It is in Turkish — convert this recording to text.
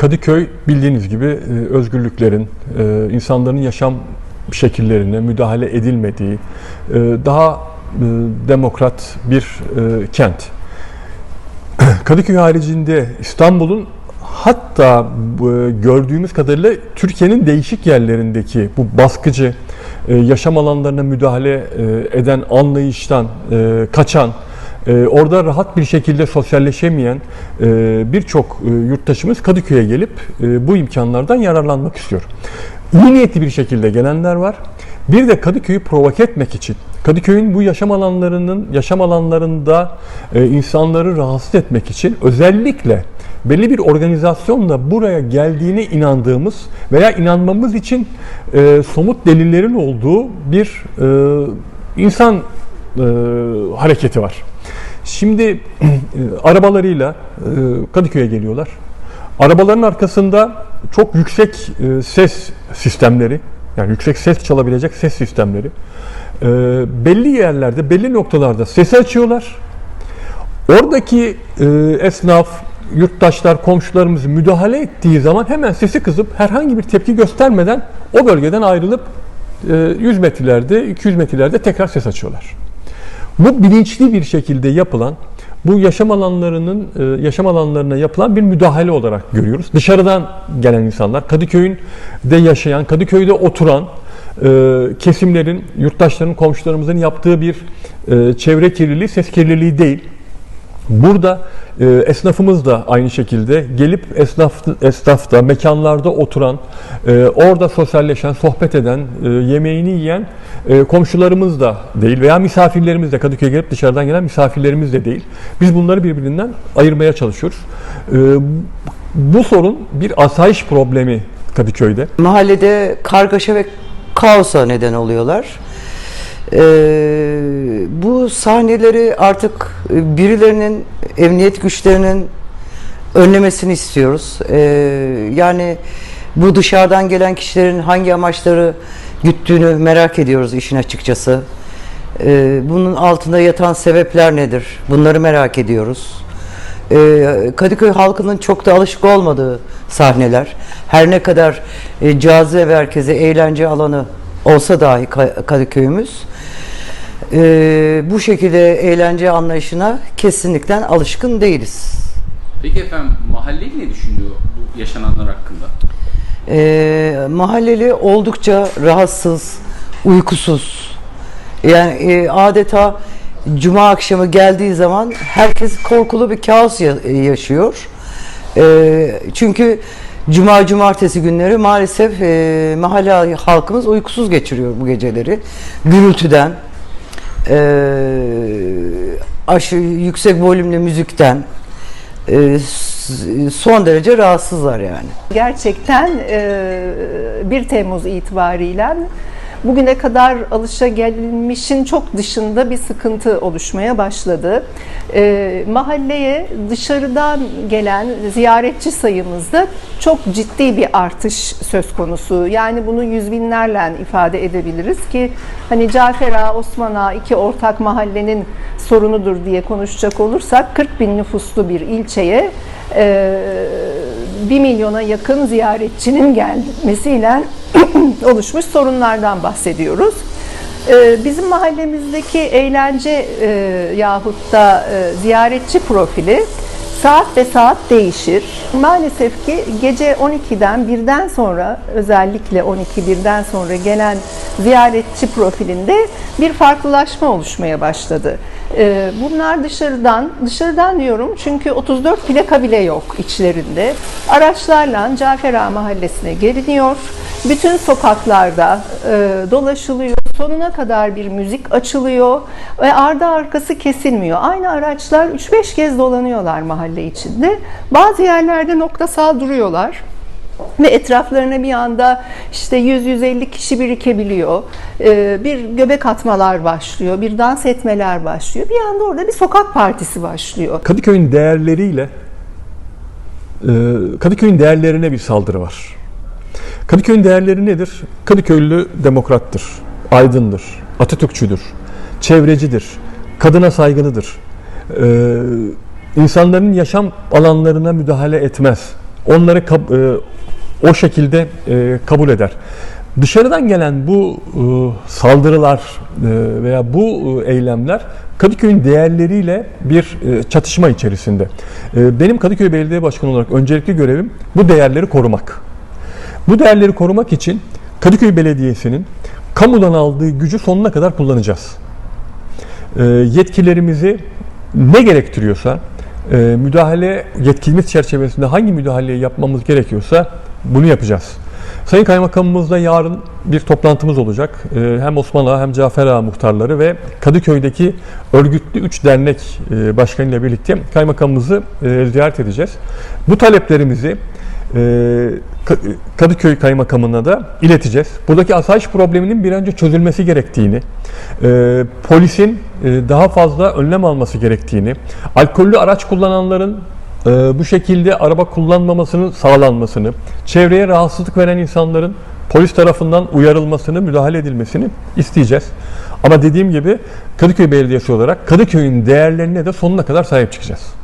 Kadıköy bildiğiniz gibi e, özgürlüklerin, e, insanların yaşam şekillerine müdahale edilmediği, e, daha demokrat bir kent. Kadıköy haricinde İstanbul'un hatta gördüğümüz kadarıyla Türkiye'nin değişik yerlerindeki bu baskıcı yaşam alanlarına müdahale eden anlayıştan kaçan, e, orada rahat bir şekilde sosyalleşemeyen e, birçok e, yurttaşımız Kadıköy'e gelip e, bu imkanlardan yararlanmak istiyor. İyi niyetli bir şekilde gelenler var. Bir de Kadıköy'ü provoke etmek için, Kadıköy'ün bu yaşam alanlarının yaşam alanlarında insanları rahatsız etmek için özellikle belli bir organizasyonla buraya geldiğine inandığımız veya inanmamız için e, somut delillerin olduğu bir e, insan e, hareketi var. Şimdi e, arabalarıyla e, Kadıköy'e geliyorlar. Arabaların arkasında çok yüksek e, ses sistemleri, yani yüksek ses çalabilecek ses sistemleri. belli yerlerde, belli noktalarda sesi açıyorlar. Oradaki esnaf, yurttaşlar, komşularımız müdahale ettiği zaman hemen sesi kızıp herhangi bir tepki göstermeden o bölgeden ayrılıp e, 100 metrelerde, 200 metrelerde tekrar ses açıyorlar. Bu bilinçli bir şekilde yapılan, bu yaşam alanlarının e, yaşam alanlarına yapılan bir müdahale olarak görüyoruz. Dışarıdan gelen insanlar, Kadıköy'ün de yaşayan, Kadıköy'de oturan e, kesimlerin, yurttaşların, komşularımızın yaptığı bir e, çevre kirliliği, ses kirliliği değil. Burada e, esnafımız da aynı şekilde gelip esnaf esnafta, mekanlarda oturan, e, orada sosyalleşen, sohbet eden, e, yemeğini yiyen e, komşularımız da değil veya misafirlerimiz de Kadıköy'e gelip dışarıdan gelen misafirlerimiz de değil. Biz bunları birbirinden ayırmaya çalışıyoruz. E, bu sorun bir asayiş problemi Kadıköy'de. Mahallede kargaşa ve kaosa neden oluyorlar. Ee, bu sahneleri artık birilerinin, emniyet güçlerinin önlemesini istiyoruz. Ee, yani bu dışarıdan gelen kişilerin hangi amaçları güttüğünü merak ediyoruz işin açıkçası. Ee, bunun altında yatan sebepler nedir? Bunları merak ediyoruz. Ee, Kadıköy halkının çok da alışık olmadığı sahneler. Her ne kadar e, cazibe merkezi, eğlence alanı olsa dahi Ka- Kadıköy'ümüz e, bu şekilde eğlence anlayışına kesinlikle alışkın değiliz. Peki efendim mahalleyi ne düşünüyor bu yaşananlar hakkında? E, mahalleli oldukça rahatsız, uykusuz. Yani e, adeta cuma akşamı geldiği zaman herkes korkulu bir kaos ya- yaşıyor. E, çünkü cuma cumartesi günleri maalesef e, mahalle halkımız uykusuz geçiriyor bu geceleri. Gürültüden, e, aşırı yüksek volümlü müzikten e, son derece rahatsızlar yani. Gerçekten e, 1 Temmuz itibariyle bugüne kadar alışa gelmişin çok dışında bir sıkıntı oluşmaya başladı. E, mahalleye dışarıdan gelen ziyaretçi sayımızda çok ciddi bir artış söz konusu. Yani bunu yüz binlerle ifade edebiliriz ki hani Cafer Ağa, Osman Ağa iki ortak mahallenin sorunudur diye konuşacak olursak 40 bin nüfuslu bir ilçeye e, 1 milyona yakın ziyaretçinin gelmesiyle oluşmuş sorunlardan bahsediyoruz. E, Bizim mahallemizdeki eğlence e, yahut da e, ziyaretçi profili saat ve saat değişir. Maalesef ki gece 12'den birden sonra özellikle 12 birden sonra gelen ziyaretçi profilinde bir farklılaşma oluşmaya başladı. Ee, Bunlar dışarıdan, dışarıdan diyorum çünkü 34 plaka bile yok içlerinde. Araçlarla Cafer Ağa Mahallesi'ne geliniyor. Bütün sokaklarda e, dolaşılıyor. Sonuna kadar bir müzik açılıyor ve ardı arkası kesilmiyor. Aynı araçlar 3-5 kez dolanıyorlar mahalle içinde. Bazı yerlerde noktasal duruyorlar ve etraflarına bir anda işte 100-150 kişi birikebiliyor. Ee, Bir göbek atmalar başlıyor, bir dans etmeler başlıyor. Bir anda orada bir sokak partisi başlıyor. Kadıköy'ün değerleriyle e, Kadıköy'ün değerlerine bir saldırı var. Kadıköy'ün değerleri nedir? Kadıköylü demokrattır, aydındır, Atatürkçüdür, çevrecidir, kadına saygılıdır. E, insanların yaşam alanlarına müdahale etmez. onları e, o şekilde e, kabul eder. Dışarıdan gelen bu e, saldırılar e, veya bu e, eylemler Kadıköy'ün değerleriyle bir e, çatışma içerisinde. E, benim Kadıköy Belediye Başkanı olarak öncelikli görevim bu değerleri korumak. Bu değerleri korumak için Kadıköy Belediyesi'nin kamudan aldığı gücü sonuna kadar kullanacağız. E, yetkilerimizi ne gerektiriyorsa, e, müdahale yetkimiz çerçevesinde hangi müdahaleyi yapmamız gerekiyorsa bunu yapacağız. Sayın Kaymakamımızla yarın bir toplantımız olacak. E, hem Osman Ağa hem Cafer Ağa muhtarları ve Kadıköy'deki örgütlü 3 dernek e, başkanıyla birlikte kaymakamımızı e, ziyaret edeceğiz. Bu taleplerimizi e, Ka- Kadıköy Kaymakamı'na da ileteceğiz. Buradaki asayiş probleminin bir önce çözülmesi gerektiğini, polisin daha fazla önlem alması gerektiğini, alkollü araç kullananların e, bu şekilde araba kullanmamasının sağlanmasını, çevreye rahatsızlık veren insanların polis tarafından uyarılmasını, müdahale edilmesini isteyeceğiz. Ama dediğim gibi Kadıköy Belediyesi olarak Kadıköy'ün değerlerine de sonuna kadar sahip çıkacağız.